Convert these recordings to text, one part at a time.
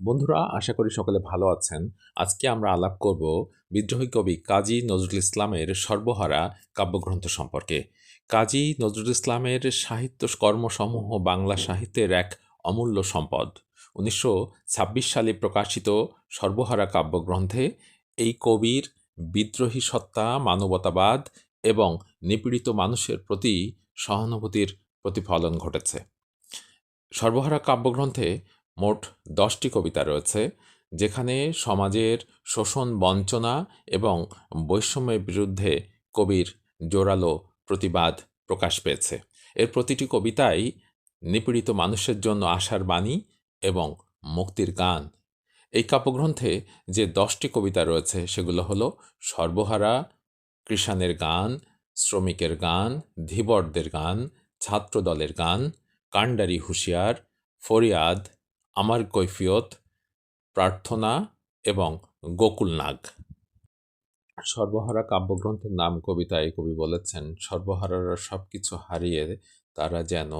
বন্ধুরা, আশা করি সকলে ভালো আছেন। আজকে আমরা আলাপ করব বিদ্রোহী কবি কাজী নজরুল ইসলামের সর্বহারা কাব্যগ্রন্থ সম্পর্কে। কাজী নজরুল ইসলামের সাহিত্য কর্মসমূহ বাংলা সাহিত্যের এক অমূল্য সম্পদ। উনিশশো ছাব্বিশ সালে প্রকাশিত সর্বহারা কাব্যগ্রন্থে এই কবির বিদ্রোহী সত্তা, মানবতাবাদ এবং নিপীড়িত মানুষের প্রতি সহানুভূতির প্রতিফলন ঘটেছে। সর্বহারা কাব্যগ্রন্থে মোট দশটি কবিতা রয়েছে, যেখানে সমাজের শোষণ বঞ্চনা এবং বৈষম্যের বিরুদ্ধে কবির জোরালো প্রতিবাদ প্রকাশ পেয়েছে। এর প্রতিটি কবিতাই নিপীড়িত মানুষের জন্য আশার বাণী এবং মুক্তির গান। এই কাব্যগ্রন্থে যে দশটি কবিতা রয়েছে, সেগুলো হলো সর্বহারা, কৃষাণের গান, শ্রমিকের গান, ধীবরদের গান, ছাত্রদলের গান, কাণ্ডারি হুঁশিয়ার, ফরিয়াদ আমার কৈফিয়ত, প্রার্থনা এবং গোকুলনাগ সর্বহারা কাব্যগ্রন্থের নাম কবিতায় কবি বলেছেন, সর্বহারারা সব কিছু হারিয়ে তারা যেন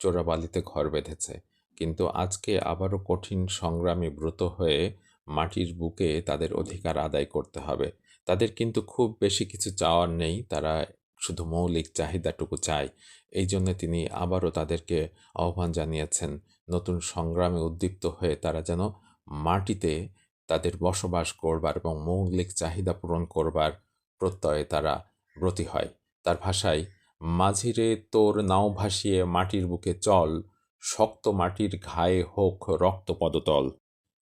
চোরাবালিতে ঘর বেঁধেছে। কিন্তু আজকে আবারও কঠিন সংগ্রামে ব্রত হয়ে মাটির বুকে তাদের অধিকার আদায় করতে হবে। তাদের কিন্তু খুব বেশি কিছু চাওয়ার নেই, তারা শুধু মৌলিক চাহিদাটুকু চায় এই জন্য তিনি আবারও তাদেরকে আহ্বান জানিয়েছেন, নতুন সংগ্রামে উদ্দীপ্ত হয়ে তারা যেন মাটিতে তাদের বসবাস করবার এবং মৌলিক চাহিদা পূরণ করবার প্রত্যয়ে তারা ব্রতী হয়। তার ভাষায়, মাঝিরে তোর নাও ভাসিয়ে মাটির বুকে চল, শক্ত মাটির ঘায়ে হোক রক্ত পদতল।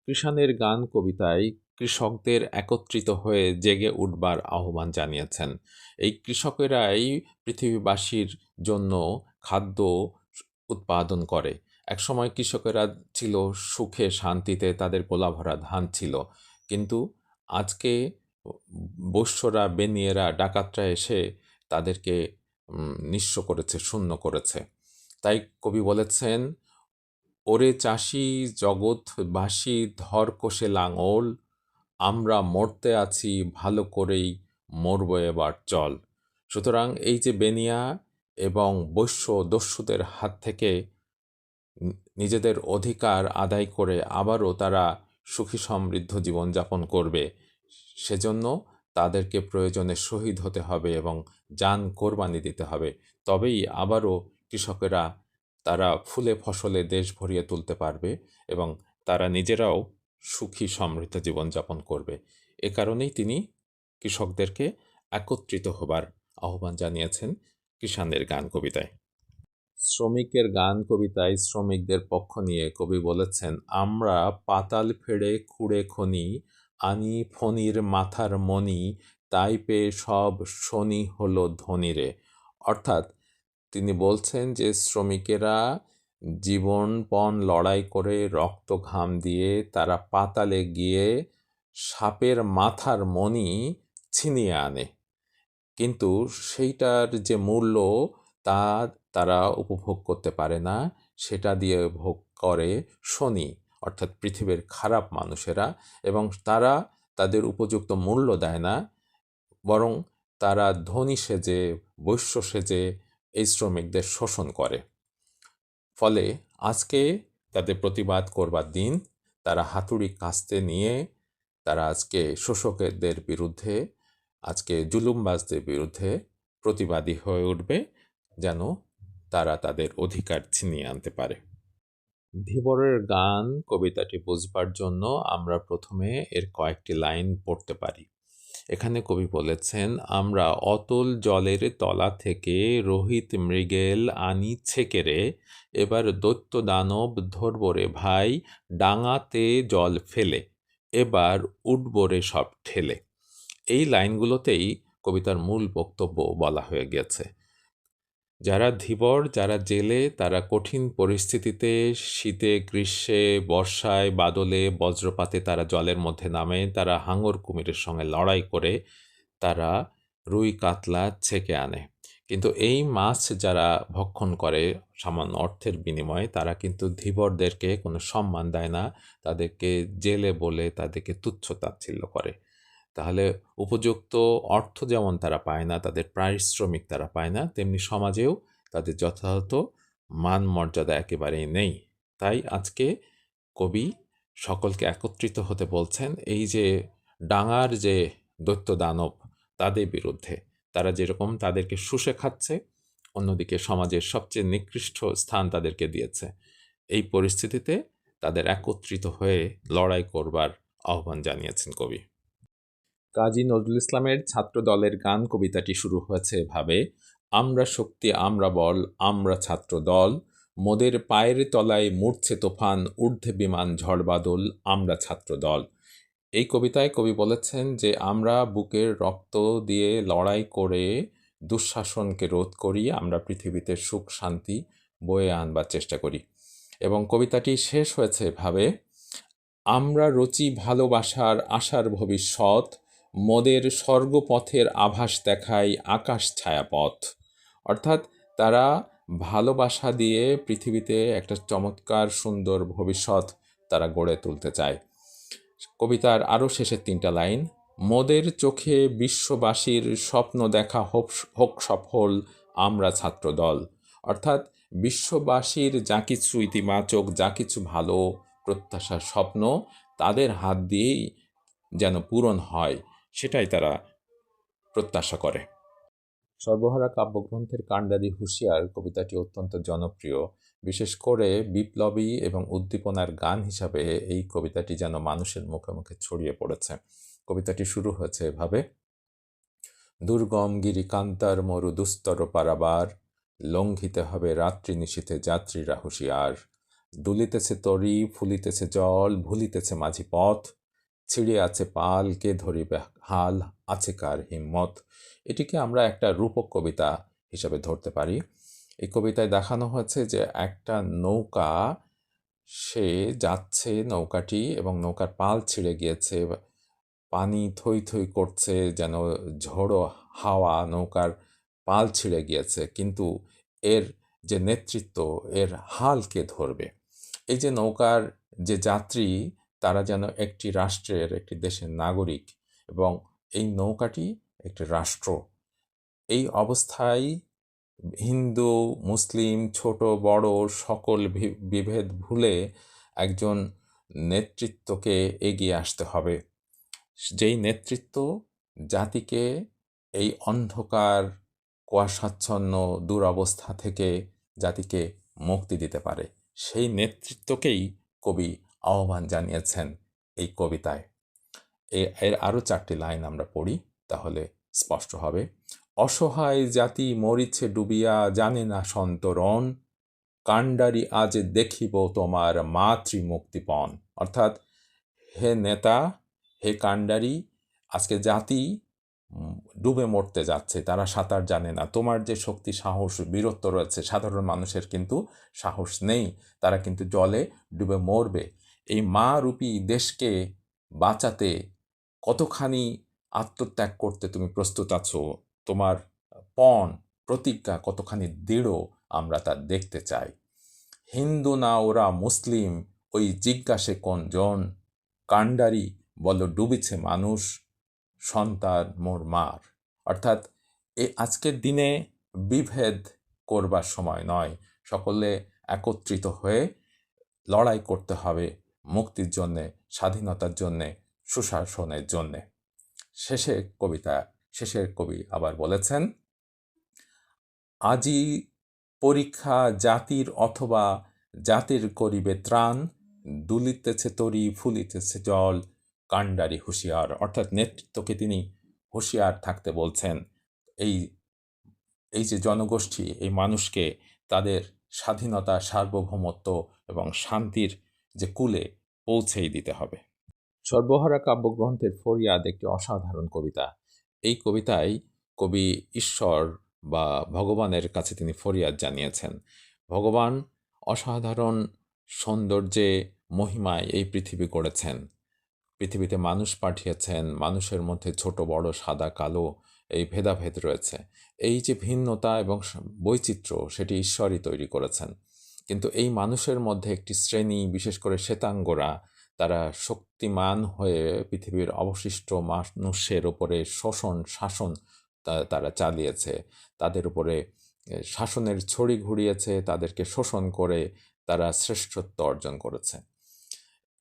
কৃষাণের গান কবিতায় কৃষকদের একত্রিত হয়ে জেগে উঠবার আহ্বান জানিয়েছেন। এই কৃষকেরাই পৃথিবীবাসীর জন্য খাদ্য উৎপাদন করে। একসময় কৃষকেরা ছিল সুখে, শান্তিতে, তাদের গোলাভরা ধান ছিল। কিন্তু আজকে বৈশ্যরা, বেনিয়েরা, ডাকাতরা এসে তাদেরকে নিঃস্ব করেছে, শূন্য করেছে। তাই কবি বলেছেন, ওরে চাষি জগৎবাসী ধর কোষে লাঙল আমরা মরতে আছি, ভালো করেই মরব এবার, চল। সুতরাং এই যে বেনিয়া এবং বৈশ্য দস্যুদের হাত থেকে নিজেদের অধিকার আদায় করে আবারও তারা সুখী সমৃদ্ধ জীবনযাপন করবে। সেজন্য তাদেরকে প্রয়োজনে শহীদ হতে হবে এবং যান কোরবানি দিতে হবে। তবেই আবারও কৃষকেরা তারা ফুলে ফসলে দেশ ভরিয়ে তুলতে পারবে এবং তারা নিজেরাও সুখী সমৃদ্ধ জীবনযাপন করবে। এ কারণেই তিনি কৃষকদেরকে একত্রিত হবার আহ্বান জানিয়েছেন কিষানের গান কবিতায়। শ্রমিকের গান কবিতায় শ্রমিকদের পক্ষ নিয়ে কবি বলেছেন, আমরা পাতাল ফেড়ে খুঁড়ে খনি, আনি ফণির মাথার মণি, তাই পেয়ে সব শনি হলো ধনীরে অর্থাৎ তিনি বলছেন যে শ্রমিকেরা জীবনপণ লড়াই করে রক্ত ঘাম দিয়ে তারা পাতালে গিয়ে সাপের মাথার মণি ছিনিয়ে আনে। কিন্তু সেইটার যে মূল্য তা তারা উপভোগ করতে পারে না, সেটা দিয়ে ভোগ করে শনি, অর্থাৎ পৃথিবীর খারাপ মানুষেরা, এবং তারা তাদের উপযুক্ত মূল্য দেয় না, বরং তারা ধনী সেজে, বৈশ্য সেজে এই শ্রমিকদের শোষণ করে। ফলে আজকে তাদের প্রতিবাদ করবার দিন, তারা হাতুড়ি কাস্তে নিয়ে, তারা আজকে শোষকদের বিরুদ্ধে, আজকে জুলুমবাজদের বিরুদ্ধে প্রতিবাদী হয়ে উঠবে যেন তারা তাদের অধিকার ছিনিয়ে আনতে পারে। ধীবরের গান, কবিতাটি বুঝবার জন্য আমরা প্রথমে এর কয়েকটি লাইন পড়তে পারি। এখানে কবি বলেছেন, আমরা অতল জলের তলা থেকে রোহিত মৃগেল আনি ছেকেরে এবার দৈত্য দানব ধরব রে ভাই, ডাঙাতে জল ফেলে, এবার উঠবরে সব ঠেলে। এই লাইনগুলোতেই কবিতার মূল বক্তব্য বলা হয়ে গেছে। যারা ধীবর, যারা জেলে, তারা কঠিন পরিস্থিতিতে শীতে, গ্রীষ্মে, বর্ষায়, বাদলে, বজ্রপাতে তারা জলের মধ্যে নামে, তারা হাঙর কুমিরের সঙ্গে লড়াই করে তারা রুই কাতলা ছেকে আনে। কিন্তু এই মাছ যারা ভক্ষণ করে সামান্য অর্থের বিনিময়ে, তারা কিন্তু ধীবরদেরকে কোনো সম্মান দেয় না, তাদেরকে জেলে বলে তাদেরকে তুচ্ছ তাচ্ছিল্য করে। তাহলে উপযুক্ত অর্থ যেমন তারা পায় না, তাদের পারিশ্রমিক তারা পায় না, তেমনি সমাজেও তাদের যথাযথ মান মর্যাদা একেবারেই নেই। তাই আজকে কবি সকলকে একত্রিত হতে বলছেন, এই যে ডাঙার যে দৈত্য দানব তাদের বিরুদ্ধে, তারা যেরকম তাদেরকে শুষে খাচ্ছে, অন্যদিকে সমাজের সবচেয়ে নিকৃষ্ট স্থান তাদেরকে দিয়েছে। এই পরিস্থিতিতে তাদের একত্রিত হয়ে লড়াই করবার আহ্বান জানিয়েছেন কবি। কাজী নজরুল ইসলামের ছাত্র দলের গান কবিতাটি শুরু হয়েছে এভাবে, আমরা শক্তি, আমরা বল, আমরা ছাত্র দল মোদের পায়ের তলায় মুড়ছে তোফান, ঊর্ধ্বে বিমান ঝড় বাদল, আমরা ছাত্র দল এই কবিতায় কবি বলেছেন যে, আমরা বুকের রক্ত দিয়ে লড়াই করে দুঃশাসনকে রোধ করি, আমরা পৃথিবীতে সুখ, শান্তি বয়ে আনবার চেষ্টা করি। এবং কবিতাটি শেষ হয়েছে ভাবে আমরা রচি ভালোবাসার আশার ভবিষ্যৎ মোদের স্বর্গপথের আভাস দেখায় আকাশ ছায়াপথ। অর্থাৎ তারা ভালোবাসা দিয়ে পৃথিবীতে একটা চমৎকার সুন্দর ভবিষ্যৎ তারা গড়ে তুলতে চায়। কবিতার আরও শেষের তিনটা লাইন, মোদের চোখে বিশ্ববাসীর স্বপ্ন দেখা হোক হোক সফল, আমরা ছাত্রদল। অর্থাৎ বিশ্ববাসীর যা কিছু ইতিবাচক, যা কিছু ভালো প্রত্যাশার স্বপ্ন তাদের হাত দিয়েই যেন পূরণ হয়। সেটাই তারা প্রত্যাশা করে। সর্বহারা কাব্যগ্রন্থের কাণ্ডারি হুঁশিয়ার কবিতাটি অত্যন্ত জনপ্রিয়। বিশেষ করে বিপ্লবী এবং উদ্দীপনার গান হিসাবে এই কবিতাটি যেন মানুষের মুখে মুখে ছড়িয়ে পড়েছে। কবিতাটি শুরু হয়েছে এভাবে, দুর্গম গিরি কান্তার মরু দুস্তর পারাবার, লঙ্ঘিতে হবে রাত্রি নিশীথে যাত্রীরা হুঁশিয়ার। দুলিতেছে তরি, ফুলিতেছে জল, ভুলিতেছে মাঝি পথ ছিঁড়ে আছে পাল কে ধরিবে হাল আছে কার হিম্মত। এটিকে আমরা একটা রূপক কবিতা হিসাবে ধরতে পারি। এই কবিতায় দেখানো হয়েছে যে একটা নৌকা, সে যাচ্ছে নৌকাটি এবং নৌকার পাল ছিঁড়ে গিয়েছে। পানি থই থই করছে যেন ঝোড়ো হাওয়া নৌকার পাল ছিঁড়ে গিয়েছে। কিন্তু এর যে নেতৃত্ব, এর হালকে ধরবে। এই যে নৌকার যে যাত্রী তারা যেন একটি রাষ্ট্রের, একটি দেশের নাগরিক এবং এই নৌকাটি একটি রাষ্ট্র। এই অবস্থায় হিন্দু, মুসলিম, ছোট, বড় সকল বিভেদ ভুলে একজন নেতৃত্বকে এগিয়ে আসতে হবে। যেই নেতৃত্ব জাতিকে এই অন্ধকার, কুয়াশাচ্ছন্ন, দুরবস্থা থেকে জাতিকে মুক্তি দিতে পারে, সেই নেতৃত্বকেই কবি আহ্বান জানিয়েছেন এই কবিতায়। এর আরও চারটি লাইন আমরা পড়ি, তাহলে স্পষ্ট হবে। অসহায় জাতি মরিছে ডুবিয়া, জানে না সন্তরণ কাণ্ডারি আজ দেখিব তোমার মাতৃ মাতৃমুক্তিপণ। অর্থাৎ, হে নেতা, হে কাণ্ডারি, আজকে জাতি ডুবে মরতে যাচ্ছে। তারা সাঁতার জানে না। তোমার যে শক্তি, সাহস, বীরত্ব রয়েছে, সাধারণ মানুষের কিন্তু সাহস নেই। তারা কিন্তু জলে ডুবে মরবে। এই মা রূপী দেশকে বাঁচাতে কতখানি আত্মত্যাগ করতে তুমি প্রস্তুত আছো? তোমার পণ, প্রতিজ্ঞা কতখানি দৃঢ় আমরা তা দেখতে চাই? হিন্দু না ওরা মুসলিম, ওই জিজ্ঞাসে কোন জন? কাণ্ডারি বল ডুবিছে মানুষ, সন্তান মোর মার। অর্থাৎ এ আজকের দিনে বিভেদ করবার সময় নয়। সকলে একত্রিত হয়ে লড়াই করতে হবে। মুক্তির জন্যে, স্বাধীনতার জন্যে, সুশাসনের জন্যে। শেষে কবিতা, শেষের কবি আবার বলেছেন, আজি পরীক্ষা জাতির অথবা জাতির করিবে ত্রাণ, দুলিতেছে তরি, ফুলিতেছে জল, কাণ্ডারি হুঁশিয়ার। অর্থাৎ নেতৃত্বকে তিনি হুঁশিয়ার থাকতে বলছেন। এই এই যে জনগোষ্ঠী, এই মানুষকে তাদের স্বাধীনতা, সার্বভৌমত্ব এবং শান্তির যে কুলে পৌঁছেই দিতে হবে। সর্বহারা কাব্যগ্রন্থের ফরিয়াদ একটি অসাধারণ কবিতা। এই কবিতায় কবি ঈশ্বর বা ভগবানের কাছে তিনি ফরিয়াদ জানিয়েছেন। ভগবান অসাধারণ সৌন্দর্যে, মহিমায় এই পৃথিবী করেছেন পৃথিবীতে মানুষ পাঠিয়েছেন, মানুষের মধ্যে ছোট, বড়, সাদা, কালো এই ভেদাভেদ রয়েছে। এই যে ভিন্নতা এবং বৈচিত্র্য, সেটি ঈশ্বরই তৈরি করেছেন। কিন্তু এই মানুষের মধ্যে একটি শ্রেণি, বিশেষ করে শ্বেতাঙ্গরা, তারা শক্তিমান হয়ে পৃথিবীর অবশিষ্ট মানুষের ওপরে শোষণ, শাসন তারা চালিয়েছে। তাদের উপরে শাসনের ছড়ি ঘুরিয়েছে, তাদেরকে শোষণ করে তারা শ্রেষ্ঠত্ব অর্জন করেছে।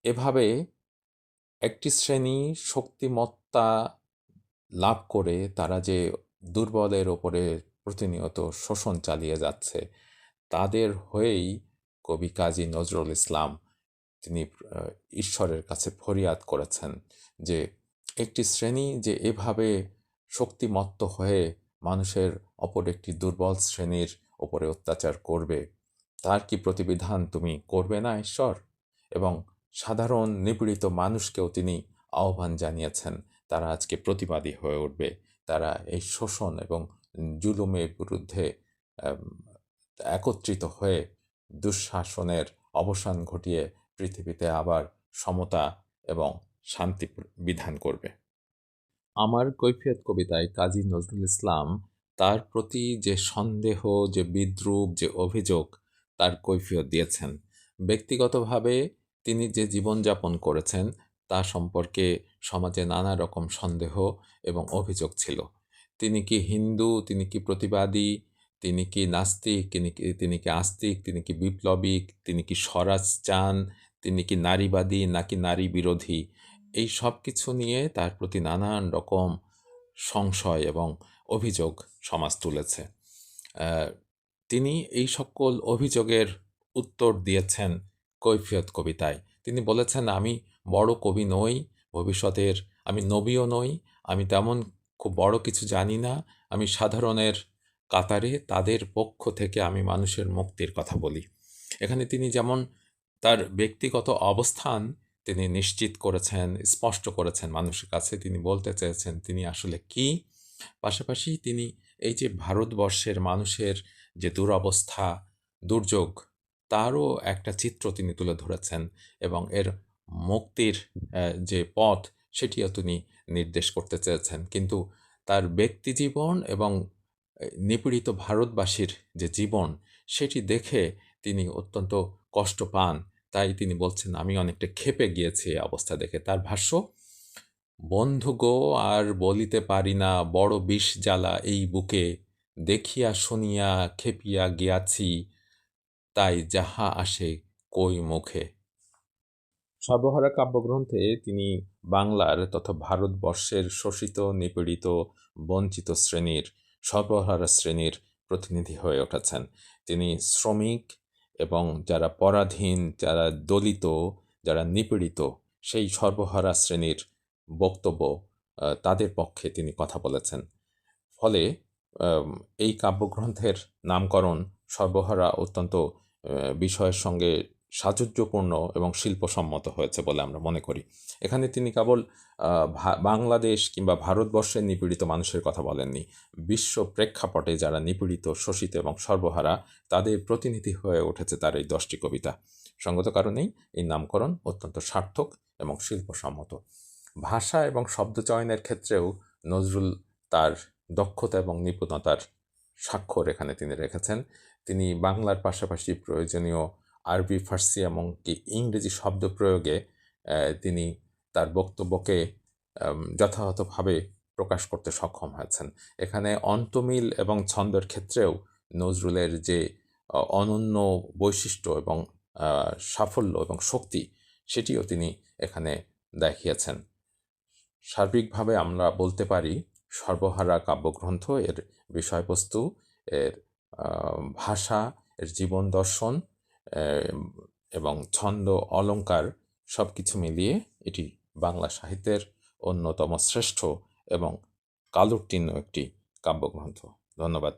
এভাবে একটি শ্রেণি শক্তিমত্তা লাভ করে তারা যে দুর্বলের ওপরে প্রতিনিয়ত শোষণ চালিয়ে যাচ্ছে তাদের হয়েই কবি কাজী নজরুল ইসলাম তিনি ঈশ্বরের কাছে ফরিয়াদ করেছেন যে একটি শ্রেণি যে এভাবে শক্তিমত্ত হয়ে মানুষের অপর একটি দুর্বল শ্রেণির ওপরে অত্যাচার করবে, তার কি প্রতিবিধান তুমি করবে না ঈশ্বর? এবং সাধারণ নিপীড়িত মানুষকেও তিনি আহ্বান জানিয়েছেন, তারা আজকে প্রতিবাদী হয়ে উঠবে, তারা এই শোষণ এবং জুলুমের বিরুদ্ধে একত্রিত হয়ে দুঃশাসনের অবসান ঘটিয়ে পৃথিবীতে আবার সমতা এবং শান্তি বিধান করবে। আমার কৈফিয়ত কবিতায় কাজী নজরুল ইসলাম তার প্রতি যে সন্দেহ, যে বিদ্রুপ, যে অভিযোগ, তার কৈফিয়ত দিয়েছেন। ব্যক্তিগতভাবে তিনি যে জীবনযাপন করেছেন, তা সম্পর্কে সমাজে নানা রকম সন্দেহ এবং অভিযোগ ছিল। তিনি কি হিন্দু, তিনি কি প্রতিবাদী তিনি কি নাস্তিক, তিনি কি তিনি কি আস্তিক, তিনি কি বিপ্লবিক, তিনি কি স্বরাজ চান তিনি কি নারীবাদী নাকি নারী বিরোধী এই সব কিছু নিয়ে তার প্রতি নানান রকম সংশয় এবং অভিযোগ সমাজ তুলেছে। তিনি এই সকল অভিযোগের উত্তর দিয়েছেন কৈফিয়ত কবিতায়। তিনি বলেছেন, আমি বড় কবি নই, ভবিষ্যতের আমি নবীও নই, আমি তেমন খুব বড় কিছু জানি না, আমি সাধারণের কাতারে তাদের পক্ষ থেকে আমি মানুষের মুক্তির কথা বলি। এখানে তিনি যেমন তার ব্যক্তিগত অবস্থান তিনি নিশ্চিত করেছেন, স্পষ্ট করেছেন মানুষের কাছে, তিনি বলতে চেয়েছেন তিনি আসলে কি। পাশাপাশি তিনি এই যে ভারতবর্ষের মানুষের যে দুরবস্থা, দুর্যোগ, তারও একটা চিত্র তিনি তুলে ধরেছেন এবং এর মুক্তির যে পথ, সেটিও তিনি নির্দেশ করতে চেয়েছেন। কিন্তু তার ব্যক্তি জীবন এবং নিপীড়িত ভারতবাসীর যে জীবন, সেটি দেখে তিনি অত্যন্ত কষ্ট পান। তাই তিনি বলছেন, আমি অনেকটা ক্ষেপে গিয়েছি এই অবস্থা দেখে। তার ভাষ্য, বন্ধু গো, আর বলিতে পারি না, বড় বিষ জ্বালা এই বুকে। দেখিয়া শুনিয়া খেপিয়া গিয়াছি, তাই যাহা আসে কই মুখে? সর্বহারা কাব্যগ্রন্থে তিনি বাংলার তথা ভারতবর্ষের শোষিত, নিপীড়িত, বঞ্চিত শ্রেণির সর্বহারা শ্রেণির প্রতিনিধি হয়ে উঠেছেন। তিনি শ্রমিক এবং যারা পরাধীন, যারা দলিত, যারা নিপীড়িত, সেই সর্বহারা শ্রেণির বক্তব্য তাদের পক্ষে তিনি কথা বলেছেন। ফলে এই কাব্যগ্রন্থের নামকরণ সর্বহারা অত্যন্ত বিষয়ের সঙ্গে সাযুজ্যপূর্ণ এবং শিল্পসম্মত হয়েছে বলে আমরা মনে করি। এখানে তিনি কেবল বাংলাদেশ কিংবা ভারতবর্ষের নিপীড়িত মানুষের কথা বলেননি। বিশ্ব প্রেক্ষাপটে যারা নিপীড়িত, শোষিত এবং সর্বহারা, তাদের প্রতিনিধি হয়ে উঠেছে তার এই দশটি কবিতা। সঙ্গত কারণেই এই নামকরণ অত্যন্ত সার্থক এবং শিল্পসম্মত। ভাষা এবং শব্দচয়নের ক্ষেত্রেও নজরুল তার দক্ষতা এবং নিপুণতার স্বাক্ষর এখানে তিনি রেখেছেন। তিনি বাংলার পাশাপাশি প্রয়োজনীয় আরবি, ফার্সি এমনকি ইংরেজি শব্দ প্রয়োগে তিনি তার বক্তব্যকে যথাযথভাবে প্রকাশ করতে সক্ষম হয়েছেন। এখানে অন্তমিল এবং ছন্দের ক্ষেত্রেও নজরুলের যে অনন্য বৈশিষ্ট্য এবং সাফল্য এবং শক্তি, সেটিও তিনি এখানে দেখিয়েছেন। সার্বিকভাবে আমরা বলতে পারি, সর্বহারা কাব্যগ্রন্থ এর বিষয়বস্তু, এর ভাষা, এর জীবন দর্শন এবং ছন্দ অলঙ্কার সব কিছু মিলিয়ে এটি বাংলা সাহিত্যের অন্যতম শ্রেষ্ঠ এবং কালোত্তীর্ণ একটি কাব্যগ্রন্থ। ধন্যবাদ।